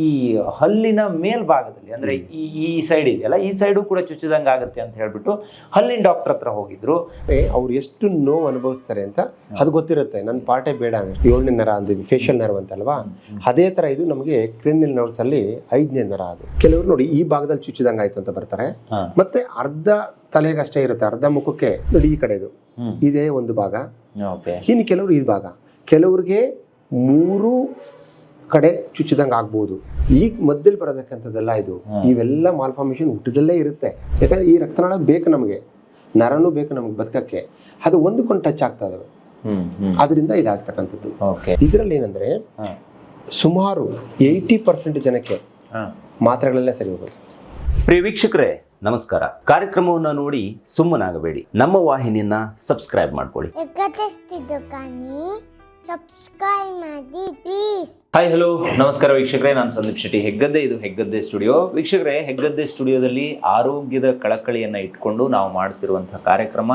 ಈ ಹಲ್ಲಿನ ಮೇಲ್ಭಾಗದಲ್ಲಿ ಅಂದ್ರೆ ಈ ಈ ಸೈಡ್ ಇದೆಯಲ್ಲ ಈ ಸೈಡು ಕೂಡ ಚುಚ್ಚಿದಂಗೆ ಆಗುತ್ತೆ ಅಂತ ಹೇಳ್ಬಿಟ್ಟು ಹಲ್ಲಿನ ಡಾಕ್ಟರ್ ಹತ್ರ ಹೋಗಿದ್ರು. ಅವ್ರು ಎಷ್ಟು ನೋವು ಅನುಭವಿಸ್ತಾರೆ ಅಂತ ಅದು ಗೊತ್ತಿರುತ್ತೆ. ನನ್ನ ಪಾಠೆ ಬೇಡ ಅಂದ್ರೆ ಏಳನೇ ನರ ಅಂದ್ರೆ ಫೇಶಿಯಲ್ ನರ್ವ್ ಅಂತಲ್ವಾ? ಅದೇ ತರ ಇದು ನಮಗೆ ಕ್ರಿಮಿನಲ್ ನರ್ವ್ಸ್ ಅಲ್ಲಿ ಐದನೇ ನರ ಅದು. ಕೆಲವರು ನೋಡಿ ಈ ಭಾಗದಲ್ಲಿ ಚುಚ್ಚಿದಂಗೆ ಆಯ್ತು ಅಂತ ಬರ್ತಾರೆ. ಮತ್ತೆ ಅರ್ಧ ತಲೆಗಷ್ಟೇ ಇರುತ್ತೆ ಅರ್ಧ ಮುಖಕ್ಕೆ ನೋಡಿ ಈ ಕಡೆದು. ಇದೇ ಒಂದು ಭಾಗ. ಇನ್ನು ಕೆಲವರು ಈ ಭಾಗ. ಕೆಲವ್ರಿಗೆ ಮೂರು ಕಡೆ ಚುಚ್ಚಿದಂಗೆ ಆಗ್ಬೋದು. ಈಗ ಮದ್ದಲ್ಲಿ ಬರೋದಕ್ಕಂಥದ್ದೆಲ್ಲ ಇದು. ಇವೆಲ್ಲ ಮಾಲ್ಫಾರ್ಮೇಶನ್ ಹುಟ್ಟದಲ್ಲೇ ಇರುತ್ತೆ. ಯಾಕಂದ್ರೆ ಈ ರಕ್ತನಾಳ ಬೇಕು ನಮಗೆ. ನರನೂ ಬೇಕು ನಮಗೆ ಬದುಕಕ್ಕೆ. ಅದು ಒಂದಕ್ಕೊಂದು ಟಚ್ ಆಗ್ತಾ ಇದಾವೆ. ಅದರಿಂದ ಇದಾಗ್ತಕ್ಕಂಥದ್ದು. ಓಕೆ ಇದರಲ್ಲಿ ಏನಂದ್ರೆ ಸುಮಾರು ಏಯ್ಟಿ ಪರ್ಸೆಂಟ್ ಜನಕ್ಕೆ ಹಾ. ಮಾತ್ರೆಗಳೆಲ್ಲ ಸರಿ ಹೋಗೋದು. ಪ್ರಿಯ ವೀಕ್ಷಕರೇ ನಮಸ್ಕಾರ. ಕಾರ್ಯಕ್ರಮವನ್ನು ನೋಡಿ ಸುಮ್ಮನಾಗಬೇಡಿ. ನಮ್ಮ ವಾಹಿನಿಯನ್ನ ಸಬ್ಸ್ಕ್ರೈಬ್ ಮಾಡ್ಕೊಳ್ಳಿ. ಸಬ್ಸ್ಕ್ರೈಬ್ ಮಾಡಿ ಪ್ಲೀಸ್ ಹಾಯ್ ಹಲೋ ನಮಸ್ಕಾರ ವೀಕ್ಷಕರೇ, ನಾನು ಸಂದೀಪ್ ಶೆಟ್ಟಿ ಹೆಗ್ಗದ್ದೆ. ಇದು ಹೆಗ್ಗದ್ದೆ ಸ್ಟುಡಿಯೋ. ವೀಕ್ಷಕರೇ, ಹೆಗ್ಗದ್ದೆ ಸ್ಟುಡಿಯೋದಲ್ಲಿ ಆರೋಗ್ಯದ ಕಳಕಳಿಯನ್ನು ಇಟ್ಕೊಂಡು ನಾವು ಮಾಡ್ತಿರುವಂತಹ ಕಾರ್ಯಕ್ರಮ.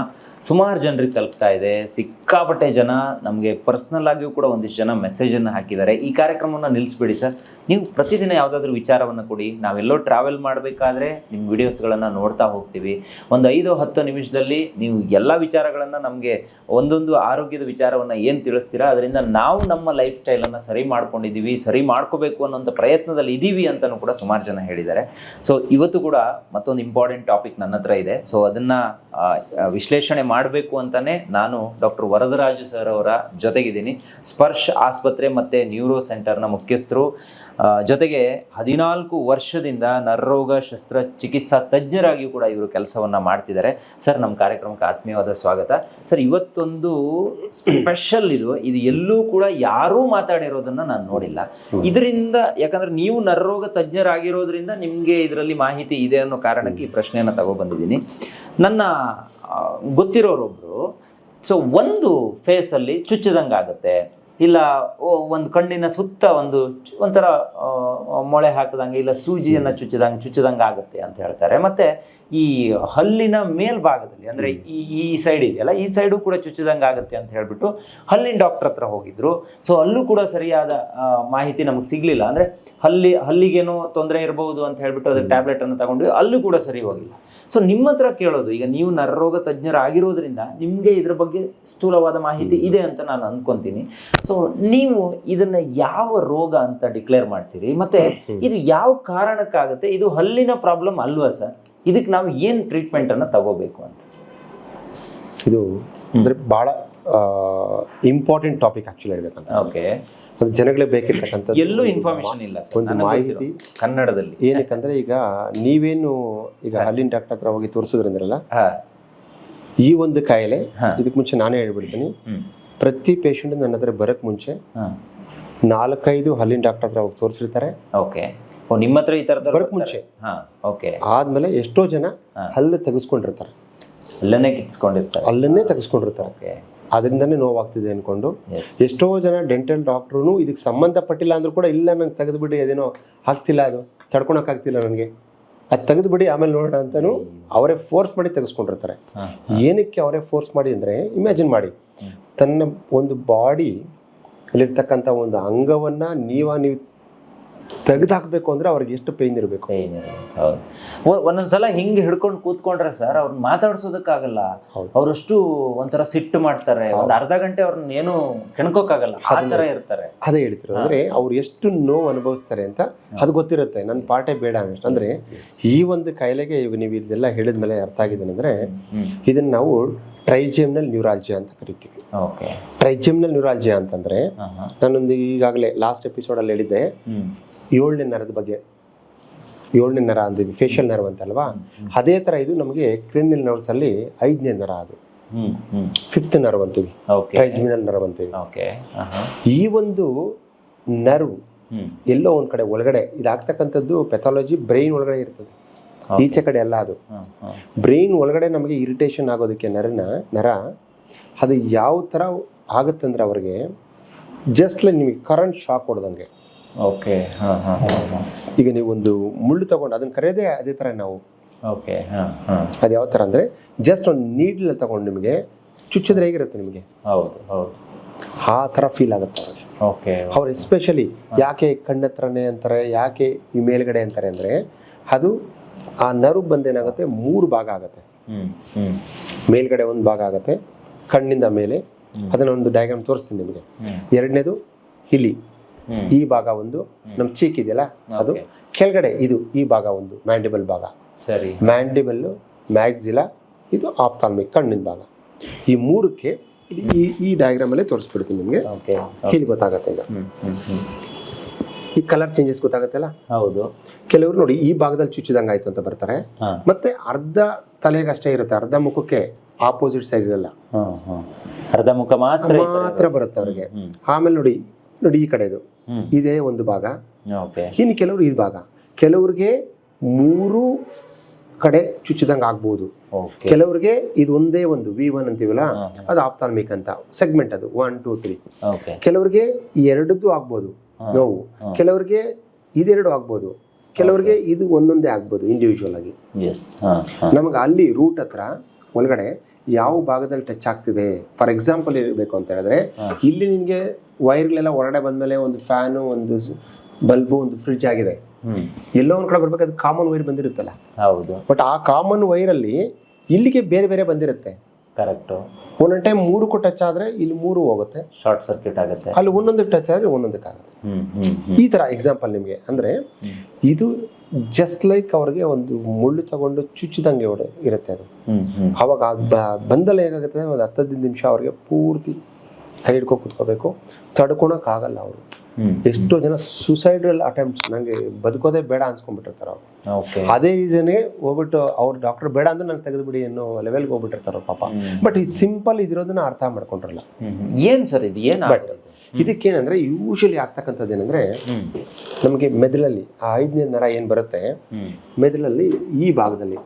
ಸುಮಾರು ಜನರಿಗೆ ತಲುಪ್ತಾ ಇದೆ. ಸಿಕ್ಕಾಪಟ್ಟೆ ಜನ ನಮಗೆ ಪರ್ಸ್ನಲ್ ಆಗಿಯೂ ಕೂಡ ಒಂದಿಷ್ಟು ಜನ ಮೆಸೇಜನ್ನು ಹಾಕಿದ್ದಾರೆ. ಈ ಕಾರ್ಯಕ್ರಮವನ್ನು ನಿಲ್ಲಿಸ್ಬಿಡಿ ಸರ್. ನೀವು ಪ್ರತಿದಿನ ಯಾವುದಾದ್ರೂ ವಿಚಾರವನ್ನು ಕೊಡಿ. ನಾವೆಲ್ಲೋ ಟ್ರಾವೆಲ್ ಮಾಡಬೇಕಾದ್ರೆ ನಿಮ್ಮ ವಿಡಿಯೋಸ್ಗಳನ್ನು ನೋಡ್ತಾ ಹೋಗ್ತೀವಿ. ಒಂದು ಐದು, ಹತ್ತು ನಿಮಿಷದಲ್ಲಿ ನೀವು ಎಲ್ಲ ವಿಚಾರಗಳನ್ನು ನಮಗೆ ಒಂದೊಂದು ಆರೋಗ್ಯದ ವಿಚಾರವನ್ನು ಏನು ತಿಳಿಸ್ತೀರಾ, ಅದರಿಂದ ನಾವು ನಮ್ಮ ಲೈಫ್ ಸ್ಟೈಲನ್ನು ಸರಿ ಮಾಡ್ಕೊಂಡಿದ್ದೀವಿ ಸರಿ ಮಾಡ್ಕೋಬೇಕು ಅನ್ನೋಂಥ ಪ್ರಯತ್ನದಲ್ಲಿ ಇದ್ದೀವಿ ಅಂತಲೂ ಕೂಡ ಸುಮಾರು ಜನ ಹೇಳಿದ್ದಾರೆ. ಸೊ ಇವತ್ತು ಕೂಡ ಮತ್ತೊಂದು ಇಂಪಾರ್ಟೆಂಟ್ ಟಾಪಿಕ್ ನನ್ನ ಹತ್ರ ಇದೆ. ಸೊ ಅದನ್ನು ವಿಶ್ಲೇಷಣೆ ಮಾಡಬೇಕು ಅಂತಾನೆ ನಾನು ಡಾಕ್ಟರ್ ವರದರಾಜು ಸರ್ ಅವರ ಜೊತೆಗಿದ್ದೀನಿ. ಸ್ಪರ್ಶ ಆಸ್ಪತ್ರೆ ಮತ್ತು ನ್ಯೂರೋ ಸೆಂಟರ್ನ ಮುಖ್ಯಸ್ಥರು. ಜೊತೆಗೆ ಹದಿನಾಲ್ಕು ವರ್ಷದಿಂದ ನರರೋಗ ಶಸ್ತ್ರ ಚಿಕಿತ್ಸಾ ತಜ್ಞರಾಗಿಯೂ ಕೂಡ ಇವರು ಕೆಲಸವನ್ನು ಮಾಡ್ತಿದ್ದಾರೆ. ಸರ್ ನಮ್ಮ ಕಾರ್ಯಕ್ರಮಕ್ಕೆ ಆತ್ಮೀಯವಾದ ಸ್ವಾಗತ. ಸರ್ ಇವತ್ತೊಂದು ಸ್ಪೆಷಲ್ ಇದು. ಇದು ಎಲ್ಲೂ ಕೂಡ ಯಾರೂ ಮಾತಾಡಿರೋದನ್ನ ನಾನು ನೋಡಿಲ್ಲ. ಇದರಿಂದ ಯಾಕಂದ್ರೆ ನೀವು ನರರೋಗ ತಜ್ಞರಾಗಿರೋದ್ರಿಂದ ನಿಮಗೆ ಇದರಲ್ಲಿ ಮಾಹಿತಿ ಇದೆ ಅನ್ನೋ ಕಾರಣಕ್ಕೆ ಈ ಪ್ರಶ್ನೆಯನ್ನು ತಗೊಬಂದಿದ್ದೀನಿ. ನನ್ನ ಗೊತ್ತಿರೋರೊಬ್ಬರು ಗೊತ್ತಿರೋರೊಬ್ರು ಸೊ ಒಂದು ಫೇಸಲ್ಲಿ ಚುಚ್ಚಿದಂಗಾಗುತ್ತೆ. ಇಲ್ಲ ಒಂದು ಕಣ್ಣಿನ ಸುತ್ತ ಒಂದು ಒಂಥರ ಮೊಳೆ ಹಾಕಿದಂಗೆ, ಇಲ್ಲ ಸೂಜಿಯನ್ನು ಚುಚ್ಚಿದಂಗೆ ಚುಚ್ಚಿದಂಗೆ ಆಗುತ್ತೆ ಅಂತ ಹೇಳ್ತಾರೆ. ಮತ್ತೆ ಈ ಹಲ್ಲಿನ ಮೇಲ್ಭಾಗದಲ್ಲಿ ಅಂದ್ರೆ ಈ ಈ ಸೈಡ್ ಇದೆಯಲ್ಲ ಈ ಸೈಡು ಕೂಡ ಚುಚ್ಚಿದಂಗೆ ಆಗುತ್ತೆ ಅಂತ ಹೇಳಿಬಿಟ್ಟು ಹಲ್ಲಿನ ಡಾಕ್ಟರ್ ಹತ್ರ ಹೋಗಿದ್ರು. ಸೊ ಅಲ್ಲೂ ಕೂಡ ಸರಿಯಾದ ಮಾಹಿತಿ ನಮಗೆ ಸಿಗಲಿಲ್ಲ. ಅಂದ್ರೆ ಹಲ್ಲಿ ಹಲ್ಲಿಗೇನೋ ತೊಂದರೆ ಇರಬಹುದು ಅಂತ ಹೇಳಿಬಿಟ್ಟು ಅದಕ್ಕೆ ಟ್ಯಾಬ್ಲೆಟ್ ಅನ್ನು ತಗೊಂಡ್ವಿ. ಅಲ್ಲೂ ಕೂಡ ಸರಿ ಹೋಗಿಲ್ಲ. ಸೊ ನಿಮ್ಮ ಹತ್ರ ಕೇಳೋದು ಈಗ ನೀವು ನರರೋಗ ತಜ್ಞರಾಗಿರೋದ್ರಿಂದ ನಿಮಗೆ ಇದ್ರ ಬಗ್ಗೆ ಸ್ಥೂಲವಾದ ಮಾಹಿತಿ ಇದೆ ಅಂತ ನಾನು ಅನ್ಕೊಂತೀನಿ. ಸೊ ನೀವು ಇದನ್ನ ಯಾವ ರೋಗ ಅಂತ ಡಿಕ್ಲೇರ್ ಮಾಡ್ತೀರಿ? ಮತ್ತೆ ಇದು ಯಾವ ಕಾರಣಕ್ಕಾಗುತ್ತೆ? ಇದು ಹಲ್ಲಿನ ಪ್ರಾಬ್ಲಮ್ ಅಲ್ವಾ ಸರ್? ಇದಕ್ಕೆ ನಾವು ಏನು ಟ್ರೀಟ್ಮೆಂಟ್ ಅನ್ನ ತಗೋಬೇಕು ಅಂತ? ಇದು ಅಂದ್ರೆ ಭಾಳ ಇಂಪಾರ್ಟೆಂಟ್ ಟಾಪಿಕ್ ಆಕ್ಚುಲಿ ಹೇಳ್ಬೇಕಂತ ಓಕೆ. ಅದು ಜನಗಳಿಗೆ ಬೇಕಿರ್ತಕ್ಕಂಥ ಎಲ್ಲೂ ಇನ್ಫಾರ್ಮೇಶನ್ ಇಲ್ಲ ಒಂದು ಮಾಹಿತಿ ಕನ್ನಡದಲ್ಲಿ. ಏನಕ್ಕಂದ್ರೆ ಈಗ ನೀವೇನು ಈಗ ಅಲ್ಲಿನ ಡಾಕ್ಟರ್ ಹತ್ರ ಹೋಗಿ ತೋರಿಸಿದ್ರಂದ್ರಲ್ಲ ಈ ಒಂದು ಕಾಯಿಲೆ. ಇದಕ್ಕೆ ಮುಂಚೆ ನಾನೇ ಹೇಳ್ಬಿಡ್ತೀನಿ. ಪ್ರತಿ ಪೇಷಂಟ್ ನನ್ನ ಹತ್ರ ಬರಕ್ ಮುಂಚೆ ನಾಲ್ಕೈದು ಹಲ್ಲಿನ ಡಾಕ್ಟರ್ ಹತ್ರ ಹೋಗಿ ತೋರಿಸಿರ್ತಾರೆ. ಓಕೆ. ನಿಮ್ಮ ಹತ್ರ ಈ ಬರಕ್ ಮುಂಚೆ. ಹಾ ಓಕೆ ಆದ್ಮೇಲೆ ಎಷ್ಟೋ ಜನ. ಹಲ್ಲು ತೆಗೆಸ್ಕೊಂಡಿರ್ತಾರೆ. ಅಲ್ಲನ್ನೇ ಕಿತ್ಸ್ಕೊಂಡಿರ್ತಾರೆ. ಅಲ್ಲನ್ನೇ ತೆಗೆಸ್ಕೊಂಡಿರ್ತಾರೆ. ಓಕೆ ಅದರಿಂದನೇ ನೋವಾಗ್ತಿದೆ ಅನ್ಕೊಂಡು. ಎಷ್ಟೋ ಜನ ಡೆಂಟಲ್ ಡಾಕ್ಟ್ರು ಇದಕ್ಕೆ ಸಂಬಂಧಪಟ್ಟಿಲ್ಲ ಅಂದ್ರೂ ಕೂಡ ಇಲ್ಲ ನಂಗೆ ತೆಗೆದುಬಿಡಿ ಅದೇನೋ ಆಗ್ತಿಲ್ಲ ಅದು ತಡ್ಕೊಳಕ್ ಆಗ್ತಿಲ್ಲ ನನಗೆ. ಅದು ತೆಗೆದುಬಿಡಿ ಆಮೇಲೆ ನೋಡೋಣ ಅಂತಾನು ಅವರೇ ಫೋರ್ಸ್ ಮಾಡಿ ತೆಗೆಸ್ಕೊಂಡಿರ್ತಾರೆ. ಏನಕ್ಕೆ ಅವರೇ ಫೋರ್ಸ್ ಮಾಡಿ ಅಂದರೆ ಇಮ್ಯಾಜಿನ್ ಮಾಡಿ. ತನ್ನ ಒಂದು ಬಾಡಿ ಅಲ್ಲಿರ್ತಕ್ಕಂಥ ಒಂದು ಅಂಗವನ್ನ ನೀವ ನೀವು ತೆಗೆದಾಕ್ಬೇಕು ಅಂದ್ರೆ ಅವ್ರಿಗೆ ಎಷ್ಟು ಪೇಯ್ನ್ ಇರಬೇಕು? ಪೇನ್ ಇರ್ಬೇಕು, ಹೌದು. ಒ- ಒಂದೊಂದ್ಸಲ ಹಿಂಗ್ ಹಿಡ್ಕೊಂಡು ಕೂತ್ಕೊಂಡ್ರೆ ಸರ್ ಅವ್ರನ್ನ ಮಾತಾಡ್ಸೋದಕ್ಕಾಗಲ್ಲ. ಅವ್ರಷ್ಟು ಒಂಥರ ಸಿಟ್ಟು ಮಾಡ್ತಾರೆ. ಒಂದ್ ಅರ್ಧ ಗಂಟೆ ಅವ್ರನ್ನ ಏನು ಕೆಣ್ಕೋಕ್ಕಾಗಲ್ಲ ಆ ತರ ಇರ್ತಾರೆ. ಅದೇ ಹೇಳ್ತಿರೋದು ಅಂದ್ರೆ ಅವ್ರು ಎಷ್ಟು ನೋವು ಅನುಭವಿಸ್ತಾರೆ ಅಂತ ಅದು ಗೊತ್ತಿರುತ್ತೆ. ನನ್ನ ಪಾಠ ಬೇಡ ಅನ್ನೋಷ್ಟು ಅಂದ್ರೆ ಈ ಒಂದು ಕಾಯಿಲೆಗೆ ಇವ್ ನೀವು ಇದೆಲ್ಲ ಹೇಳಿದ್ಮೇಲೆ ಅರ್ಥ ಆಗಿದೆ ಅಂದ್ರೆ ಇದನ್ನ ನಾವು ಟ್ರೈಜಿಮ್ನಲ್ ನ್ಯೂರಾಲ್ಜಿ ಅಂತ ಕರಿತೀವಿ. ಓಕೆ. ನ್ಯೂರಾಲ್ಜಿ ನ್ಯೂರಾಲಜಿಯಾ ಅಂತಂದ್ರೆ ನಾನೊಂದು ಈಗಾಗಲೇ ಲಾಸ್ಟ್ ಎಪಿಸೋಡ್ ಅಲ್ಲಿ ಹೇಳಿದ್ದೆ ಏಳನೇ ನರದ ಬಗ್ಗೆ ಏಳನೇ ನರ ಅಂದಿವಿ ಫೇಶಿಯಲ್ ನರ್ವ್ ಅಂತಲ್ವಾ? ಅದೇ ತರ ಇದು ನಮಗೆ ಕ್ರಿಮಿನಲ್ ನರ್ವ್ಸ್ ಅಲ್ಲಿ ಐದನೇ ನರ ಅದು. ಫಿಫ್ತ್ ನರ್ವ್ ಅಂತೀವಿ. ಓಕೆ ಟ್ರೈಜಮಿನಲ್ ನರ್ವ್ ಅಂತೀವಿ. ಹಾ ಈ ಒಂದು ನರ್ವ್ ಎಲ್ಲೋ ಒಂದ್ ಕಡೆ ಒಳಗಡೆ ಇದಾಗ್ತಕ್ಕಂಥದ್ದು ಪೆಥಾಲಜಿ ಬ್ರೈನ್ ಒಳಗಡೆ ಇರ್ತದೆ. ಈಚೆ ಕಡೆ ಎಲ್ಲ ಅದು. ಬ್ರೈನ್ ಒಳಗಡೆ ನಮಗೆ ಇರಿಟೇಷನ್ ಆಗೋದಕ್ಕೆ ನರನ ನರ ಅದು ಯಾವ ಥರ ಆಗುತ್ತಂದ್ರೆ ಅವ್ರಿಗೆ ಜಸ್ಟ್ ನಿಮಗೆ ಕರೆಂಟ್ ಶಾಕ್ ಹೊಡೆದಂಗೆ. ಓಕೆ ಹಾ ಹಾ ಈಗ ನೀವು ಒಂದು ಮುಳ್ಳು ತಗೊಂಡು ಅದನ್ನ ಕರೆಯೋದೇ ಅದೇ ಥರ ನಾವು. ಓಕೆ ಹಾಂ ಹಾಂ. ಅದು ಯಾವ ಥರ ಅಂದರೆ ಜಸ್ಟ್ ಒಂದು ನೀಡ್ಲ ತಗೊಂಡು ನಿಮಗೆ ಚುಚ್ಚಿದ್ರೆ ಹೇಗಿರುತ್ತೆ ನಿಮಗೆ? ಹೌದು ಹೌದು. ಆ ಥರ ಫೀಲ್ ಆಗುತ್ತೆ ಅವ್ರಿಗೆ. ಓಕೆ ಅವ್ರು ಎಸ್ಪೆಷಲಿ ಯಾಕೆ ಕಣ್ಣತ್ರನೇ ಅಂತಾರೆ ಯಾಕೆ ಈ ಮೇಲ್ಗಡೆ ಅಂತಾರೆ ಅಂದ್ರೆ ಅದು ಆ ನರು ಬಂದೇನಾಗುತ್ತೆ ಮೂರು ಭಾಗ ಆಗುತ್ತೆ. ಮೇಲ್ಗಡೆ ಒಂದು ಭಾಗ ಆಗುತ್ತೆ ಕಣ್ಣಿಂದ ಮೇಲೆ. ಅದನ್ನ ಒಂದು ಡಯಾಗ್ರಾಮ್ ತೋರಿಸ್ತೀನಿ ನಿಮಗೆ. ಎರಡನೇದು ಇಲ್ಲಿ ಹ್ಮ್ ಈ ಭಾಗ ಒಂದು ನಮ್ ಚೀಕ್ ಇದೆಯಲ್ಲ ಅದು ಕೆಳಗಡೆ ಇದು ಈ ಭಾಗ ಒಂದು ಮ್ಯಾಂಡಿಬಲ್ ಭಾಗ. ಸರಿ. ಮ್ಯಾಂಡಿಬಲ್ ಮ್ಯಾಗ್ಸಿಲ ಇದು ಆಪ್ತಾಲ್ಮಿಕ್ ಕಣ್ಣಿನ ಭಾಗ. ಈ ಮೂರಕ್ಕೆ ಈ ಈ ಡಯಾಗ್ರಾಮ್ ಅಲ್ಲೇ ತೋರಿಸ್ಬಿಡ್ತೀನಿ ನಿಮಗೆ. ಇಲ್ಲಿ ಗೊತ್ತಾಗುತ್ತೆ ಈಗ. ಈ ಕಲರ್ ಚೇಂಜಸ್ ಗೊತ್ತಾಗತ್ತಲ್ಲ? ಹೌದು. ಕೆಲವರು ನೋಡಿ ಈ ಭಾಗದಲ್ಲಿ ಚುಚ್ಚಿದಂಗೆ ಆಯ್ತು ಅಂತ ಬರ್ತಾರೆ. ಮತ್ತೆ ಅರ್ಧ ತಲೆಗೆ ಅಷ್ಟೇ ಇರುತ್ತೆ ಅರ್ಧ ಮುಖಕ್ಕೆ ಆಪೋಸಿಟ್ ಸೈಡ್ ಇರಲ್ಲ. ಅರ್ಧ ಮುಖ ಮಾತ್ರ ಮಾತ್ರ ಬರುತ್ತೆ ಅವ್ರಿಗೆ. ಆಮೇಲೆ ನೋಡಿ ನೋಡಿ ಈ ಕಡೆದು. ಇದೇ ಒಂದು ಭಾಗ. ಇನ್ನು ಕೆಲವರು ಈ ಭಾಗ. ಕೆಲವ್ರಿಗೆ ಮೂರು ಕಡೆ ಚುಚ್ಚಿದಂಗೆ ಆಗ್ಬೋದು. ಕೆಲವ್ರಿಗೆ ಇದು ಒಂದೇ ಒಂದು ವಿ ಒನ್ ಅಂತೀವಲ್ಲ. ಅದು ಆಪ್ತಾಲ್ಮಿಕ್ ಅಂತ ಸೆಗ್ಮೆಂಟ್ ಅದು ಒನ್ ಟೂ ತ್ರೀ ಕೆಲವ್ರಿಗೆ ಎರಡದ್ದು ಆಗ್ಬೋದು. ನೋವು. ಕೆಲವ್ರಿಗೆ ಇದೆರಡು ಆಗ್ಬೋದು. ಕೆಲವ್ರಿಗೆ ಇದು ಒಂದೊಂದೇ ಆಗ್ಬೋದು ಇಂಡಿವಿಜುವಲ್ ಆಗಿ. ನಮಗೆ ಅಲ್ಲಿ ರೂಟ್ ಹತ್ರ ಒಳಗಡೆ ಯಾವ ಭಾಗದಲ್ಲಿ ಟಚ್ ಆಗ್ತಿದೆ? ಫಾರ್ ಎಕ್ಸಾಂಪಲ್ ಇರಬೇಕು ಅಂತ ಹೇಳಿದ್ರೆ ಇಲ್ಲಿ ನಿಮಗೆ ವೈರ್ಗಳೆಲ್ಲ ಹೊರಗಡೆ ಬಂದ್ಮೇಲೆ ಒಂದು ಫ್ಯಾನು ಒಂದು ಬಲ್ಬು ಒಂದು ಫ್ರಿಡ್ಜ್ ಆಗಿದೆ. ಎಲ್ಲೋ ಒಂದ್ ಕಡೆ ಬರ್ಬೇಕು ಅದು ಕಾಮನ್ ವೈರ್ ಬಂದಿರುತ್ತಲ್ಲ? ಹೌದು. ಬಟ್ ಆ ಕಾಮನ್ ವೈರ್ ಅಲ್ಲಿ ಇಲ್ಲಿಗೆ ಬೇರೆ ಬೇರೆ ಬಂದಿರುತ್ತೆ. ಕರೆಕ್ಟ್ ಒಂದೊಂದು ಟೈಮ್ ಮೂರಕ್ಕೂ ಟಚ್ ಆದ್ರೆ ಇಲ್ಲಿ ಮೂರು ಹೋಗುತ್ತೆ. ಶಾರ್ಟ್ ಸರ್ಕ್ಯೂಟ್ ಆಗುತ್ತೆ. ಅಲ್ಲಿ ಒಂದೊಂದು ಟಚ್ ಆದ್ರೆ ಒಂದೊಂದಕ್ಕಾಗುತ್ತೆ. ಈ ತರ ಎಕ್ಸಾಂಪಲ್ ನಿಮಗೆ. ಅಂದ್ರೆ ಇದು ಜಸ್ಟ್ ಲೈಕ್ ಅವ್ರಿಗೆ ಒಂದು ಮುಳ್ಳು ತಗೊಂಡು ಚುಚ್ಚಿದಂಗೆ ಇರುತ್ತೆ ಅದು. ಅವಾಗ ಬಂದಲ್ಲ ಹೇಗಾಗುತ್ತೆ ಒಂದು ಹತ್ತು ಹದಿನೈದು ನಿಮಿಷ ಅವ್ರಿಗೆ ಪೂರ್ತಿ ಕೈ ಹಿಡ್ಕೊ ಕುತ್ಕೋಬೇಕು. ತಡ್ಕೊಳಕ್ ಆಗಲ್ಲ ಅವರು. ಎಷ್ಟೋ ಜನ ಸುಸೈಡಲ್ ಅಟೆಂಪ್ಟ್ಸ್ ನಂಗೆ ಬದುಕೋದೇ ಬೇಡ ಅನ್ಸ್ಕೊಂಡ್ಬಿಟ್ಟಿರ್ತಾರೆ ಅವ್ರು. ಅದೇ ರೀಸನ್ಗೆ ಹೋಗ್ಬಿಟ್ಟು ಅವ್ರು ಡಾಕ್ಟರ್ ಬೇಡ ಅಂದ್ರೆ ನಂಗೆ ತೆಗೆದುಬಿಡಿ ಅನ್ನೋ ಲೆವೆಲ್ಗೆ ಹೋಗ್ಬಿಟ್ಟಿರ್ತಾರೆ ಪಾಪ. ಬಟ್ ಈ ಸಿಂಪಲ್ ಇದಿರೋದನ್ನ ಅರ್ಥ ಮಾಡ್ಕೊಂಡ್ರಲ್ಲ. ಏನ್ ಸರ್ ಇದು? ಏನ್ ಬಟ್ ಇದಕ್ಕೇನಂದ್ರೆ ಯೂಶಲಿ ಆಗ್ತಕ್ಕಂಥದ್ದು ಏನಂದ್ರೆ ನಮಗೆ ಮೆದುಳಲ್ಲಿ ಆ ಐದನೇ ನರ ಏನು ಬರುತ್ತೆ? ಮೆದುಳಲ್ಲಿ ಈ ಭಾಗದಲ್ಲಿ.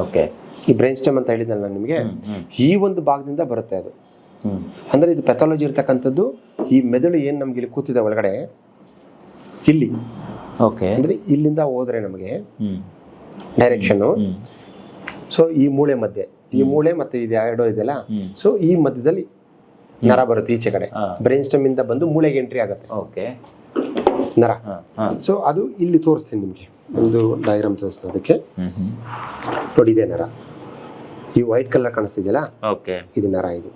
ಓಕೆ. ಈ ಬ್ರೈನ್ ಸ್ಟೆಮ್ ಅಂತ ಹೇಳಿದ್ನಲ್ಲ ನಿಮಗೆ? ಈ ಒಂದು ಭಾಗದಿಂದ ಬರುತ್ತೆ ಅದು. ಅಂದ್ರೆ ಇದು ಪೆಥಾಲಜಿ ಇರ್ತಕ್ಕಂಥದ್ದು ಈ ಮೆದುಳು ಏನು ನಮ್ಗೆ ಇಲ್ಲಿ ಕೂತಿದೆ ಒಳಗಡೆ? ಇಲ್ಲಿ. ಓಕೆ ಅಂದ್ರೆ ಇಲ್ಲಿಂದ ಹೋದ್ರೆ ನಮಗೆ ಡೈರೆಕ್ಷನ್ನು ಡೈರೆಕ್ಷನ್ ಸೊ ಈ ಮೂಳೆ ಮಧ್ಯೆ. ಈ ಮೂಳೆ ಮತ್ತೆ ಇದು ಎರಡೋ ಇದೆಯಲ್ಲ? ಸೊ ಈ ಮಧ್ಯದಲ್ಲಿ ನರ ಬರುತ್ತೆ ಈಚೆ ಕಡೆ. ಬ್ರೈನ್ ಸ್ಟಮ್ ಇಂದ ಬಂದು ಮೂಳೆಗೆ ಎಂಟ್ರಿ ಆಗುತ್ತೆ. ಓಕೆ ನರ. ಸೊ ಅದು ಇಲ್ಲಿ ತೋರಿಸ್ತೀನಿ ನಿಮಗೆ. ಒಂದು ಡಯಾಗ್ರಾಮ್ ತೋರಿಸ್ತೀನಿ ಅದಕ್ಕೆ. ನೋಡಿದೆ ಹ್ಮ್. ನೋಡಿ ಇದೆ ನರ. ಈ ವೈಟ್ ಕಲರ್ ಕಾಣಿಸ್ತಿದೆಯಲ್ಲ? ಓಕೆ ಇದು ನರ ಇದು.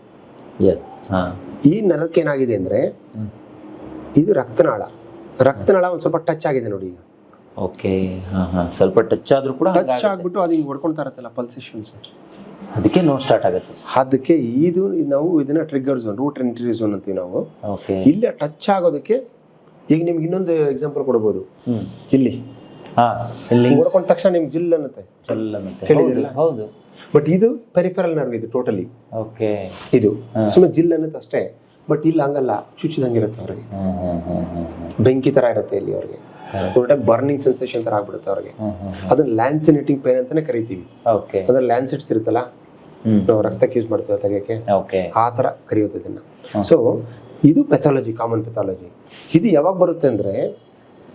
ಎಸ್ ಹಾ. ಈ ನೆಲಕ್ಕೆ ಏನಾಗಿದೆ ಅಂದ್ರೆ ಇದು ರಕ್ತನಾಳ. ರಕ್ತನಾಳ ಒಂದ್ ಸ್ವಲ್ಪ ಟಚ್ ಆಗಿದೆ ನೋಡಿ ಈಗ. ಓಕೆ ಹಾ ಹಾ. ಸ್ವಲ್ಪ ಟಚ್ ಆದ್ರೂ ಕೂಡ ಟಚ್. ಆಗ್ಬಿಟ್ಟು ಅದು ಹಿಂಗೆ ಹೊಡ್ಕೊಳ್ತಾ ಇರತ್ತಲ್ಲ ಪಲ್ಸೇಷನ್ಸ್ ಅದಕ್ಕೆ ನೋ ಸ್ಟಾರ್ಟ್ ಆಗುತ್ತೆ. ಅದಕ್ಕೆ ಇದು ನಾವು ಇದನ್ನ trigger zone root entry zone ಅಂತೀವಿ ನಾವು. ಇಲ್ಲೇ ಟಚ್ ಆಗೋದಕ್ಕೆ ಈಗ ನಿಮ್ಗೆ ಇನ್ನೊಂದು ಎಕ್ಸಾಂಪಲ್ ಕೊಡ್ಬೋದು. ಇಲ್ಲಿ. ಹೊಡ್ಕೊಂಡ ತಕ್ಷಣ ನಿಮ್ಗೆ ಜಿಲ್ ಅನ್ನತ್ತೆ. ಹೌದು ಬಟ್ ಇದು ಪೆರಿಫೆರಲ್ ನರ್ವ್ ಇದು ಟೋಟಲಿ ಓಕೆ ಇದು. ಸುಮ್ಮನೆ ಜಿಲ್ ಅನ್ನತ್ತೆ ಅಷ್ಟೇ. ಬಟ್ ಇಲ್ಲಿ ಹಂಗಲ್ಲ. ಚುಚ್ಚಿದಂಗಿರುತ್ತೆ ಅವ್ರಿಗೆ. ಬೆಂಕಿ ತರ ಇರುತ್ತೆ ಇಲ್ಲಿ ಅವ್ರಿಗೆ. ಬರ್ನಿಂಗ್ ಸೆನ್ಸೇಷನ್ ತರ ಆಗ್ಬಿಡುತ್ತೆ ಅವ್ರಿಗೆ. ಅದನ್ನ ಲ್ಯಾನ್ಸಿನೇಟಿಂಗ್ ಪೇನ್ ಅಂತಾನೆ ಕರಿತೀವಿ. ಓಕೆ ಅಂದ್ರೆ ಲ್ಯಾನ್ಸೆಟ್ಸ್ ಇರುತ್ತಲ್ಲ ನಾವು ರಕ್ತಕ್ಕೆ ಯೂಸ್ ಮಾಡ್ತೀವಿ ತೆಗೆಯಕ್ಕೆ? ಓಕೆ ಆ ತರ ಕರೆಯೋದು ಇದನ್ನ. ಸೊ ಇದು ಪೆಥಾಲಜಿ ಕಾಮನ್ ಪೆಥಾಲಜಿ ಇದು ಯಾವಾಗ ಬರುತ್ತೆ ಅಂದ್ರೆ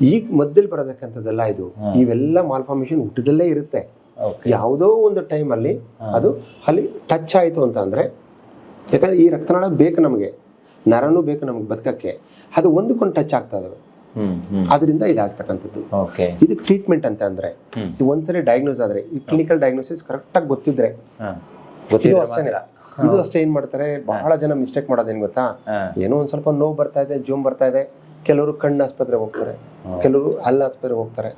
ಈಗ ಮಧ್ಯದಲ್ಲಿ ಬರತಕ್ಕಂಥದ್ದೆಲ್ಲ ಇದು. ಇವೆಲ್ಲ ಮಾಲ್ಫಾರ್ಮೇಶನ್ ಹುಟ್ಟದಲ್ಲೇ ಇರುತ್ತೆ. ಯಾವುದೋ ಒಂದು ಟೈಮ್ ಅಲ್ಲಿ ಅದು ಅಲ್ಲಿ ಟಚ್ ಆಯಿತು ಅಂತ ಅಂದ್ರೆ ಯಾಕಂದ್ರೆ ಈ ರಕ್ತನಾಳ ಬೇಕು ನಮಗೆ. ನರನೂ ಬೇಕು ನಮಗೆ ಬದುಕಕ್ಕೆ. ಅದು ಒಂದಕ್ಕೊಂದು ಟಚ್ ಆಗ್ತಾ ಇದಾವೆ. ಅದರಿಂದ ಇದಾಗ್ತಕ್ಕಂಥದ್ದು. ಇದಕ್ಕೆ ಟ್ರೀಟ್ಮೆಂಟ್ ಅಂತ ಅಂದ್ರೆ ಇದು ಒಂದ್ಸರಿ ಡಯಾಗ್ನೋಸ್ ಆದ್ರೆ ಈ ಕ್ಲಿನಿಕಲ್ ಡಯಾಗ್ನೋಸಿಸ್ ಕರೆಕ್ಟಾಗಿ ಗೊತ್ತಿದ್ರೆ ಹಾ. ಇದು ಗೊತ್ತಿದೆ ಇದು ಅಷ್ಟೇ ಏನ್ ಮಾಡ್ತಾರೆ ಬಹಳ ಜನ ಮಿಸ್ಟೇಕ್ ಮಾಡೋದೇನ್ ಗೊತ್ತಾ? ಏನೋ ಒಂದ್ ಸ್ವಲ್ಪ ನೋವು ಬರ್ತಾ ಇದೆ ಜೋಮ್ ಬರ್ತಾ ಇದೆ. ಕೆಲವರು ಕಣ್ಣು ಆಸ್ಪತ್ರೆಗೆ ಹೋಗ್ತಾರೆ. ಕೆಲವರು ಅಲ್ಲಿ ಆಸ್ಪತ್ರೆಗೆ ಹೋಗ್ತಾರೆ.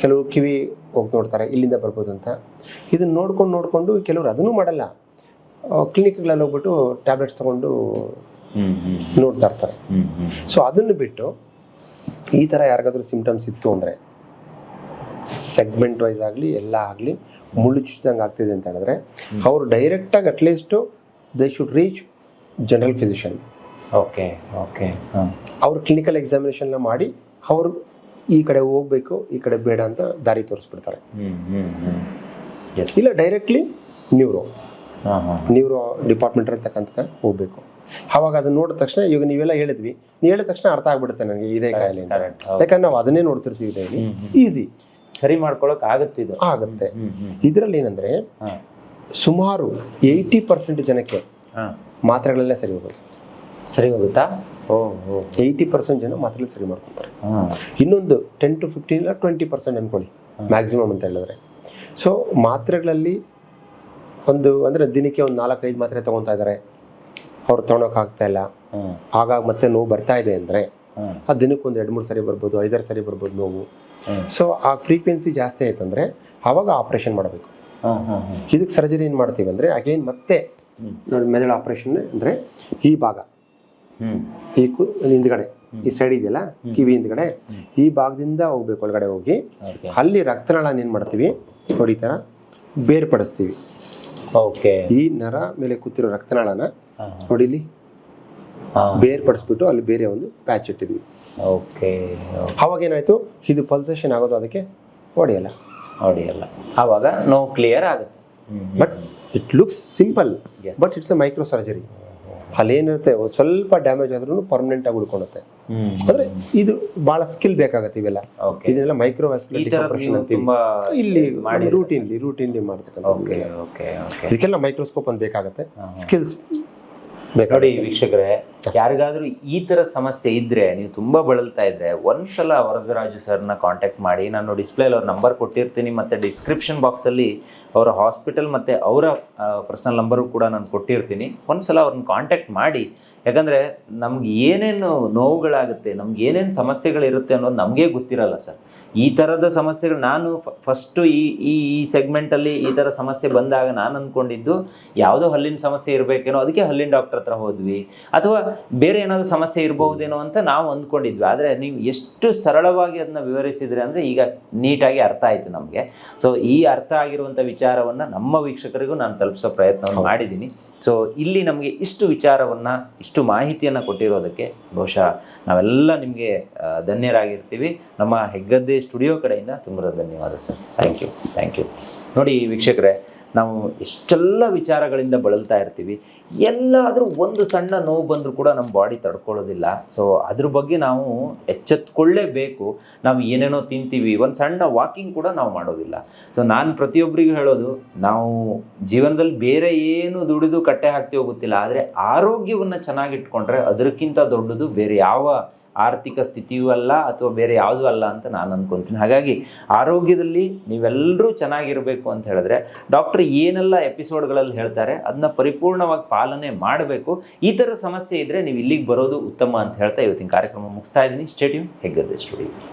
ಕೆಲವರು ಕಿವಿ ಹೋಗಿ ನೋಡ್ತಾರೆ ಇಲ್ಲಿಂದ ಬರ್ಬೋದು ಅಂತ. ಇದನ್ನ ನೋಡ್ಕೊಂಡು ನೋಡಿಕೊಂಡು ಕೆಲವರು ಅದನ್ನು ಮಾಡಲ್ಲ. ಕ್ಲಿನಿಕ್ಗಳಲ್ಲಿ ಹೋಗ್ಬಿಟ್ಟು ಟ್ಯಾಬ್ಲೆಟ್ಸ್ ತಗೊಂಡು ನೋಡ್ತಾ ಇರ್ತಾರೆ. ಸೊ ಅದನ್ನು ಬಿಟ್ಟು ಈ ಥರ ಯಾರಿಗಾದ್ರೂ ಸಿಂಪ್ಟಮ್ಸ್ ಇತ್ತು ಅಂದರೆ ಸೆಗ್ಮೆಂಟ್ ವೈಸ್ ಆಗಲಿ ಎಲ್ಲ ಆಗಲಿ ಮುಳ್ಳು ಚುಚ್ಚಿದಂಗೆ ಆಗ್ತಿದೆ ಅಂತ ಹೇಳಿದ್ರೆ ಅವರು ಡೈರೆಕ್ಟಾಗಿ at least they should reach general physician okay okay ಅವ್ರು ಕ್ಲಿನಿಕಲ್ ಎಕ್ಸಾಮಿನೇಷನ್ನ ಮಾಡಿ ಅವರು ಈ ಕಡೆ ಹೋಗ್ಬೇಕು ಈ ಕಡೆ ಬೇಡ ಅಂತ ದಾರಿ ತೋರಿಸ್ಬಿಡ್ತಾರೆ. ಇಲ್ಲ ಡೈರೆಕ್ಟ್ಲಿ ನ್ಯೂರೋ ನ್ಯೂರೋ ಡಿಪಾರ್ಟ್ಮೆಂಟ್ ಅಂತಕ್ಕಂಥ ಹೋಗ್ಬೇಕು. ಅವಾಗ ಅದನ್ನ ನೋಡಿದ ತಕ್ಷಣ ಇವಾಗ ನೀವೆಲ್ಲ ಹೇಳಿದ್ವಿ. ನೀವು ಹೇಳಿದ ತಕ್ಷಣ ಅರ್ಥ ಆಗ್ಬಿಡುತ್ತೆ ನನಗೆ ಇದೇ ಕಾಯಿಲೆ ಯಾಕಂದ್ರೆ ನಾವು ಅದನ್ನೇ ನೋಡ್ತಿರ್ತೀವಿ ಇದರಲ್ಲಿ. ಈಸಿ ಸರಿ ಮಾಡ್ಕೊಳಕ್ ಆಗುತ್ತೆ ಇದು. ಆಗುತ್ತೆ. ಇದರಲ್ಲಿ ಏನಂದ್ರೆ ಸುಮಾರು ಏಯ್ಟಿ ಪರ್ಸೆಂಟ್ ಜನಕ್ಕೆ ಮಾತ್ರೆಗಳಲ್ಲೇ ಸರಿ ಹೋಗುತ್ತೆ. ಸರಿ ಹೋಗುತ್ತಾ? ಏಯ್ಟಿ ಪರ್ಸೆಂಟ್ ಜನ ಮಾತ್ರಲ್ಲಿ ಸರಿ ಮಾಡ್ಕೊತಾರೆ. ಇನ್ನೊಂದು ಟೆನ್ ಟು ಫಿಫ್ಟೀನ್ ಇಲ್ಲ ಟ್ವೆಂಟಿ ಪರ್ಸೆಂಟ್ ಅನ್ಕೊಳ್ಳಿ ಮ್ಯಾಕ್ಸಿಮಮ್ ಅಂತ ಹೇಳಿದ್ರೆ. ಸೊ ಮಾತ್ರೆಗಳಲ್ಲಿ ಒಂದು ಅಂದರೆ ದಿನಕ್ಕೆ ಒಂದು ನಾಲ್ಕೈದು ಮಾತ್ರೆ ತೊಗೊತಾ ಇದ್ದಾರೆ. ಅವ್ರು ತೊಗೊಳಕ್ಕಾಗ್ತಾ ಇಲ್ಲ. ಆಗಾಗ ಮತ್ತೆ ನೋವು ಬರ್ತಾ ಇದೆ ಅಂದರೆ ಆ ದಿನಕ್ಕೆ ಒಂದು ಎರಡು ಮೂರು ಸರಿ ಬರ್ಬೋದು ಐದಾರು ಸರಿ ಬರ್ಬೋದು ನೋವು. ಸೊ ಆ ಫ್ರೀಕ್ವೆನ್ಸಿ ಜಾಸ್ತಿ ಆಯ್ತಂದ್ರೆ ಆವಾಗ ಆಪ್ರೇಷನ್ ಮಾಡಬೇಕು. ಇದಕ್ಕೆ ಸರ್ಜರಿ ಏನು ಮಾಡ್ತೀವಿ ಅಂದರೆ ಅಗೇನ್ ಮತ್ತೆ ಮೆದುಳು ಆಪ್ರೇಷನ್ ಅಂದರೆ ಈ ಭಾಗ. ಈ ಹಿಂದ್ಗಡೆ ಈ ಸೈಡ್ ಇದೆಯಲ್ಲ? ಕಿವಿ ಹಿಂದ್ಗಡೆ. ಈ ಭಾಗದಿಂದ ಹೋಗ್ಬೇಕು ಒಳಗಡೆ ಹೋಗಿ. ಅಲ್ಲಿ ರಕ್ತನಾಳನ ಏನ್ ಮಾಡ್ತೀವಿ? ನೋಡಿ ತರ ಬೇರ್ಪಡಿಸ್ತೀವಿ. ಓಕೆ. ಈ ನರ ಮೇಲೆ ಕೂತಿರೋ ರಕ್ತನಾಳನ ಹಾಂ. ನೋಡಿ ಇಲ್ಲಿ. ಹಾಂ. ಬೇರ್ಪಡಿಸ್ಬಿಟ್ಟು ಅಲ್ಲಿ ಬೇರೆ ಒಂದು ಪ್ಯಾಚ್ ಇಟ್ಟಿದ್ವಿ. ಓಕೆ ಅವಾಗ ಏನಾಯ್ತು? ಇದು ಪಲ್ಸೇಷನ್ ಆಗೋದು ಅದಕ್ಕೆ ಹೊಡೆಯಲ್ಲ. ಹೊಡೆಯಲ್ಲ. ಆವಾಗ ನೋ ಕ್ಲಿಯರ್ ಆಗುತ್ತೆ. But it looks simple but it's a micro surgery ಅಲ್ಲಿ ಏನಿರುತ್ತೆ ಒಂದ್ ಸ್ವಲ್ಪ ಡ್ಯಾಮೇಜ್ ಆದ್ರೂ ಪರ್ಮನೆಂಟ್ ಆಗಿ ಉಳ್ಕೊಳುತ್ತೆ ಅಂದ್ರೆ ಇದು ಬಹಳ ಸ್ಕಿಲ್ ಬೇಕಾಗತ್ತೆ ಇವೆಲ್ಲ. ಇದನ್ನೆಲ್ಲ ಮೈಕ್ರೋ ವ್ಯಾಸ್ಕ್ಯುಲರ್ ಇಲ್ಲಿ ರೂಟೀನ್ಲಿ ರೂಟೀನ್ಲಿ ಮಾಡ್ತಕ್ಕಂಥ ಇದಕ್ಕೆಲ್ಲ ಮೈಕ್ರೋಸ್ಕೋಪ್ ಅಂತ ಬೇಕಾಗತ್ತೆ. ಸ್ಕಿಲ್ಸ್ ನೋಡಿ ಬೇಕಾಗುತ್ತೆ. ವೀಕ್ಷಕರೇ ಯಾರಿಗಾದ್ರೂ ಈ ತರ ಸಮಸ್ಯೆ ಇದ್ರೆ, ನೀವು ತುಂಬಾ ಬಳಲ್ತಾ ಇದ್ರೆ, ಒಂದ್ಸಲ ವರದರಾಜು ಸರ್ನ ಕಾಂಟ್ಯಾಕ್ಟ್ ಮಾಡಿ, ನಾನು ಡಿಸ್ಪ್ಲೇಲಿ ಅವ್ರ ನಂಬರ್ ಕೊಟ್ಟಿರ್ತೀನಿ, ಮತ್ತೆ ಡಿಸ್ಕ್ರಿಪ್ಷನ್ ಬಾಕ್ಸ್ ಅಲ್ಲಿ ಅವರ ಹಾಸ್ಪಿಟಲ್ ಮತ್ತೆ ಅವರ ಪರ್ಸನಲ್ ನಂಬರು ಕೂಡ ನಾನು ಕೊಟ್ಟಿರ್ತೀನಿ. ಒಂದ್ಸಲ ಅವ್ರನ್ನ ಕಾಂಟ್ಯಾಕ್ಟ್ ಮಾಡಿ ಯಾಕಂದ್ರೆ ನಮ್ಗೆ ಏನೇನು ನೋವುಗಳಾಗುತ್ತೆ ನಮ್ಗೆ ಏನೇನು ಸಮಸ್ಯೆಗಳಿರುತ್ತೆ ಅನ್ನೋದು ನಮಗೆ ಗೊತ್ತಿರಲ್ಲ ಸರ್. ಈ ಥರದ ಸಮಸ್ಯೆಗಳು ನಾನು ಫಸ್ಟು ಈ ಈ ಈ ಸೆಗ್ಮೆಂಟಲ್ಲಿ ಈ ಥರ ಸಮಸ್ಯೆ ಬಂದಾಗ ನಾನು ಅಂದ್ಕೊಂಡಿದ್ದು ಯಾವುದೋ ಹಲ್ಲಿನ ಸಮಸ್ಯೆ ಇರಬೇಕೇನೋ ಅದಕ್ಕೆ ಹಲ್ಲಿನ ಡಾಕ್ಟರ್ ಹತ್ರ ಹೋದ್ವಿ. ಅಥವಾ ಬೇರೆ ಏನಾದರೂ ಸಮಸ್ಯೆ ಇರಬಹುದೇನೋ ಅಂತ ನಾವು ಅಂದ್ಕೊಂಡಿದ್ವಿ ಆದರೆ ನೀವು ಎಷ್ಟು ಸರಳವಾಗಿ ಅದನ್ನ ವಿವರಿಸಿದ್ರೆ ಅಂದರೆ ಈಗ ನೀಟಾಗಿ ಅರ್ಥ ಆಯಿತು ನಮಗೆ. ಸೊ ಈ ಅರ್ಥ ಆಗಿರುವಂಥ ವಿಚಾರವನ್ನು ನಮ್ಮ ವೀಕ್ಷಕರಿಗೂ ನಾನು ತಲುಪಿಸೋ ಪ್ರಯತ್ನವನ್ನು ಮಾಡಿದ್ದೀನಿ. ಸೊ ಇಲ್ಲಿ ನಮಗೆ ಇಷ್ಟು ವಿಚಾರವನ್ನು, ಇಷ್ಟು ಮಾಹಿತಿಯನ್ನು ಕೊಟ್ಟಿರೋದಕ್ಕೆ ಬಹುಶಃ ನಾವೆಲ್ಲ ನಿಮಗೆ ಧನ್ಯರಾಗಿರ್ತೀವಿ. ನಮ್ಮ ಹೆಗ್ಗದ್ದೆ ಸ್ಟುಡಿಯೋ ಕಡೆಯಿಂದ ತುಂಬ ಧನ್ಯವಾದ sir. Thank you thank you ನೋಡಿ, ವೀಕ್ಷಕರೇ ನಾವು ಎಷ್ಟೆಲ್ಲ ವಿಚಾರಗಳಿಂದ ಬಳಲ್ತಾ ಇರ್ತೀವಿ, ಎಲ್ಲಾದರೂ ಒಂದು ಸಣ್ಣ ನೋವು ಬಂದರೂ ಕೂಡ ನಮ್ಮ ಬಾಡಿ ತಡ್ಕೊಳ್ಳೋದಿಲ್ಲ. ಸೊ ಅದ್ರ ಬಗ್ಗೆ ನಾವು ಎಚ್ಚೆತ್ಕೊಳ್ಳೇಬೇಕು. ನಾವು ಏನೇನೋ ತಿಂತೀವಿ, ಒಂದು ಸಣ್ಣ ವಾಕಿಂಗ್ ಕೂಡ ನಾವು ಮಾಡೋದಿಲ್ಲ. ಸೊ ನಾನು ಪ್ರತಿಯೊಬ್ಬರಿಗೂ ಹೇಳೋದು, ನಾವು ಜೀವನದಲ್ಲಿ ಬೇರೆ ಏನು ದುಡಿದು ಕಟ್ಟೆ ಹಾಕ್ತೀವೋ ಗೊತ್ತಿಲ್ಲ, ಆದರೆ ಆರೋಗ್ಯವನ್ನು ಚೆನ್ನಾಗಿಟ್ಕೊಂಡ್ರೆ ಅದಕ್ಕಿಂತ ದೊಡ್ಡದು ಬೇರೆ ಯಾವ ಆರ್ಥಿಕ ಸ್ಥಿತಿಯೂ ಅಲ್ಲ ಅಥವಾ ಬೇರೆ ಯಾವುದೂ ಅಲ್ಲ ಅಂತ ನಾನು ಅಂದ್ಕೊತೀನಿ ಹಾಗಾಗಿ ಆರೋಗ್ಯದಲ್ಲಿ ನೀವೆಲ್ಲರೂ ಚೆನ್ನಾಗಿರಬೇಕು ಅಂತ ಹೇಳಿದ್ರೆ ಡಾಕ್ಟರ್ ಏನೆಲ್ಲ ಎಪಿಸೋಡ್ಗಳಲ್ಲಿ ಹೇಳ್ತಾರೆ ಅದನ್ನ ಪರಿಪೂರ್ಣವಾಗಿ ಪಾಲನೆ ಮಾಡಬೇಕು. ಈ ಥರ ಸಮಸ್ಯೆ ಇದ್ದರೆ ನೀವು ಇಲ್ಲಿಗೆ ಬರೋದು ಉತ್ತಮ ಅಂತ ಹೇಳ್ತಾ ಇವತ್ತಿನ ಕಾರ್ಯಕ್ರಮ ಮುಗಿಸ್ತಾ ಇದ್ದೀನಿ. Stadium Heggadde studio.